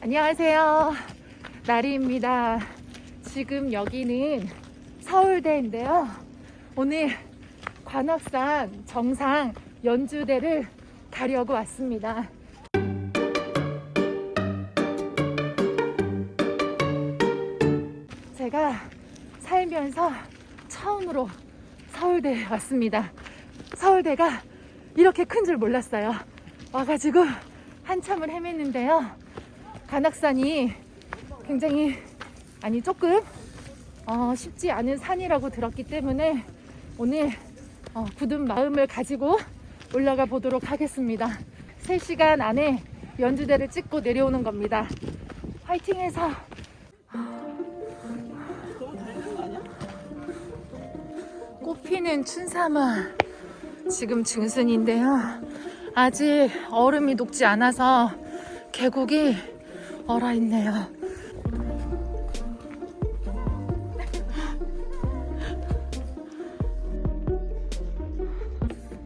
안녕하세요. 나리입니다. 지금 여기는 서울대인데요. 오늘 관악산 정상 연주대를 가려고 왔습니다. 제가 살면서 처음으로 서울대에 왔습니다. 서울대가 이렇게 큰 줄 몰랐어요. 와가지고 한참을 헤맸는데요. 관악산이 굉장히 아니 조금 어, 쉽지 않은 산이라고 들었기 때문에 오늘 어, 굳은 마음을 가지고 올라가 보도록 하겠습니다. 3시간 안에 연주대를 찍고 내려오는 겁니다. 화이팅해서 꽃피는 춘삼아 지금 중순인데요. 아직 얼음이 녹지 않아서 계곡이 얼어 있네요.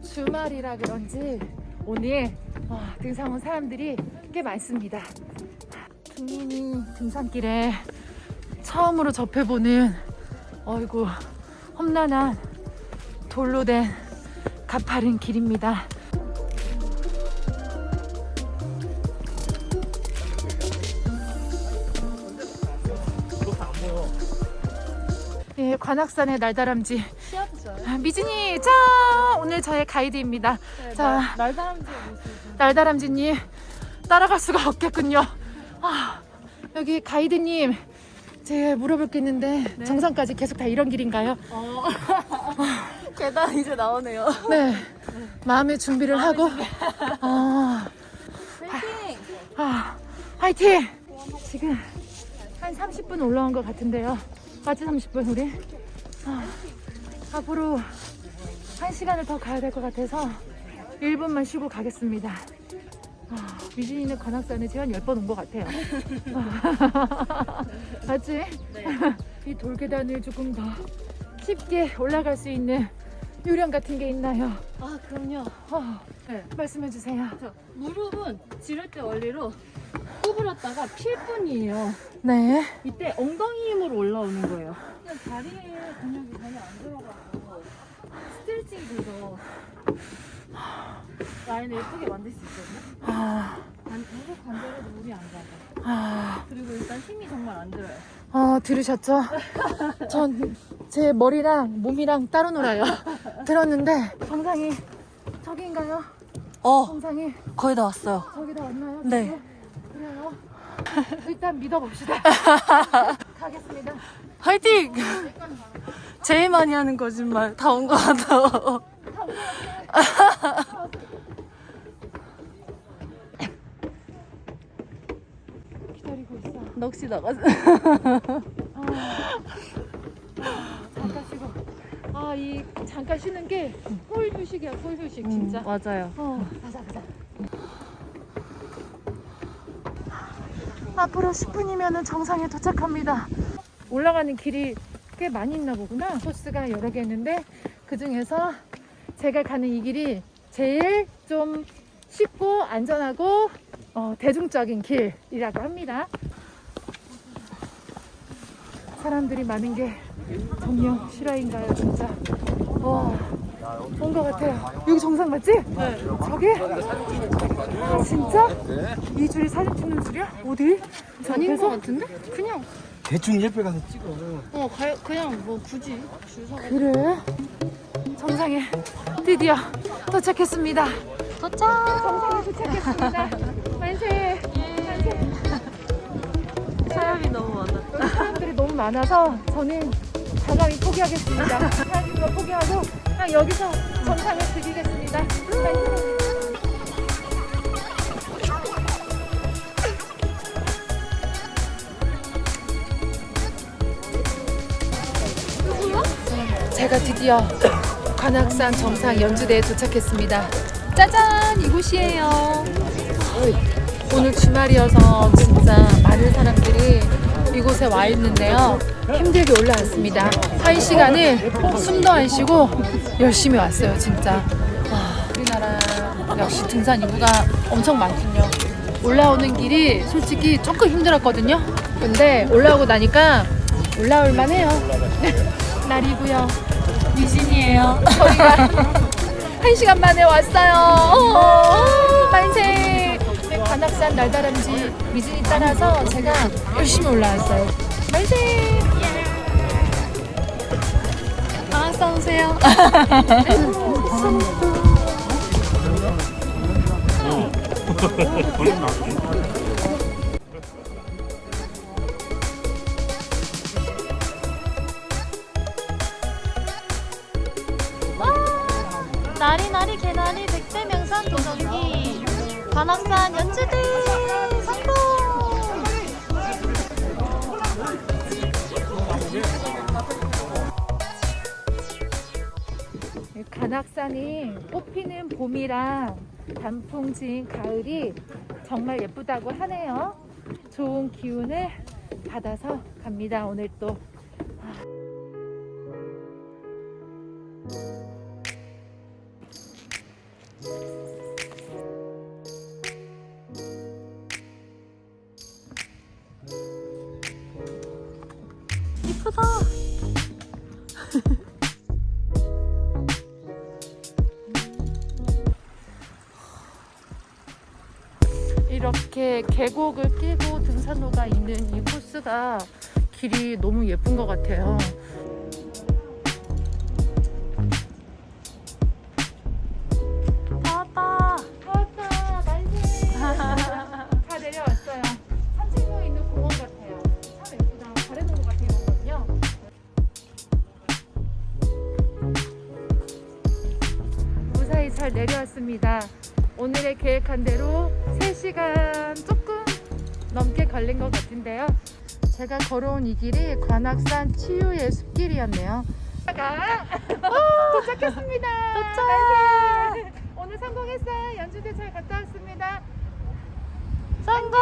주말이라 그런지 오늘 와, 등산 온 사람들이 꽤 많습니다. 국민이 등산길에 처음으로 접해보는 어이구 험난한 돌로 된 가파른 길입니다. 관악산의 날다람쥐? 아, 미진이 자 오늘 저의 가이드입니다. 네, 자. 날, 날다람쥐 모습. 날다람쥐님 따라갈 수가 없겠군요. 아, 여기 가이드님 제가 물어볼 게 있는데 네. 정상까지 계속 다 이런 길인가요? 어. 계단 이제 나오네요. 네. 마음의 준비를 하고 아, 파이팅! 아, 화이팅! 지금 한 30분 올라온 것 같은데요. 아직 30분 우리. 아, 앞으로 한 시간을 더 가야 될 것 같아서 1분만 쉬고 가겠습니다. 아, 미진이는 관악산에 제한 10번 온 것 같아요. 맞지? 네. 이 돌계단을 조금 더 쉽게 올라갈 수 있는 요령 같은 게 있나요? 아, 그럼요. 어, 네. 말씀해 주세요. 저, 무릎은 지를 때 원리로 구부렸다가 필 뿐이에요. 네. 이때 엉덩이 힘으로 올라오는 거예요. 그냥 다리에 근육이 전혀 안 들어가고 스트레칭이 돼서 라인을 예쁘게 만들 수 있거든요. 아, 관, 무릎 관절에도 물이 안 가고. 아. 그리고 일단 힘이 정말 안 들어요. 어, 들으셨죠? 전 제 머리랑 몸이랑 따로 놀아요. 들었는데 정상이 저기인가요? 어, 정상이 거의 다 왔어요. 저기 다 왔나요? 네. 지금? 그래요. 일단 믿어봅시다. 가겠습니다. 화이팅! 제일 많이 하는 거짓말 다 온 거 같아. 기다리고 있어. 넋이 나갔어. 아, 잠깐 쉬고. 아, 이 잠깐 쉬는 게 꿀 휴식이야, 꿀 휴식 진짜. 맞아요. 어, 가자, 가자. 앞으로 10분이면 정상에 도착합니다. 올라가는 길이 꽤 많이 있나 보구나. 코스가 여러 개 있는데 그 중에서 제가 가는 이 길이 제일 좀 쉽고 안전하고 어, 대중적인 길이라고 합니다. 사람들이 많은 게 정녕 실화인가요, 진짜? 와, 온 것 같아요. 여기 정상 맞지? 네. 저기? 아, 진짜? 이 줄이 사진 찍는 줄이야? 어디? 아닌 것서 같은데? 그냥, 대충 옆에 가서 찍어. 어, 가, 그냥 뭐 굳이 줄 그래? 정상에 드디어 도착했습니다. 도착! 정상에 도착했습니다. 만세! 만세! 사람이 너무 많아. 사람들이 너무 많아서 저는 과감히 포기하겠습니다. 사진 거 포기하고 그냥 여기서 정상을 드리겠습니다. 제가 드디어 관악산 정상 연주대에 도착했습니다. 짜잔! 이곳이에요. 오늘 주말이어서 진짜 많은 사람들이 이곳에 와 있는데요. 힘들게 올라왔습니다. 한 시간을 숨도 안 쉬고 열심히 왔어요, 진짜. 와, 우리나라 역시 등산 인구가 엄청 많군요. 올라오는 길이 솔직히 조금 힘들었거든요. 근데 올라오고 나니까 올라올 만 해요. 날이고요. 미진이에요. 저희가 한 시간 만에 왔어요. 어, 만세. 네, 관악산 날다람쥐 미진이 따라서 제가 열심히 올라왔어요. 만세. 오세요. 나리 나리 개나리 백대명산 도전기 관악산 연주대 관악산이 꽃피는 봄이랑 단풍 진 가을이 정말 예쁘다고 하네요. 좋은 기운을 받아서 갑니다. 오늘 또. 이쁘다 이렇게 계곡을 끼고 등산로가 있는 이 코스가 길이 너무 예쁜 것 같아요. 다 왔다 왔다, 만세. 다 내려왔어요. 산책로에 있는 공원 같아요. 참 예쁘다. 잘해놓은 것 같아요, 이거는요. 무사히 잘 내려왔습니다. 오늘의 계획한 대로 3시간 조금 넘게 걸린 것 같은데요. 제가 걸어온 이 길이 관악산 치유의 숲길이었네요. 도착했습니다. 도착. 오늘 성공했어요. 연주대 잘 갔다 왔습니다. 성공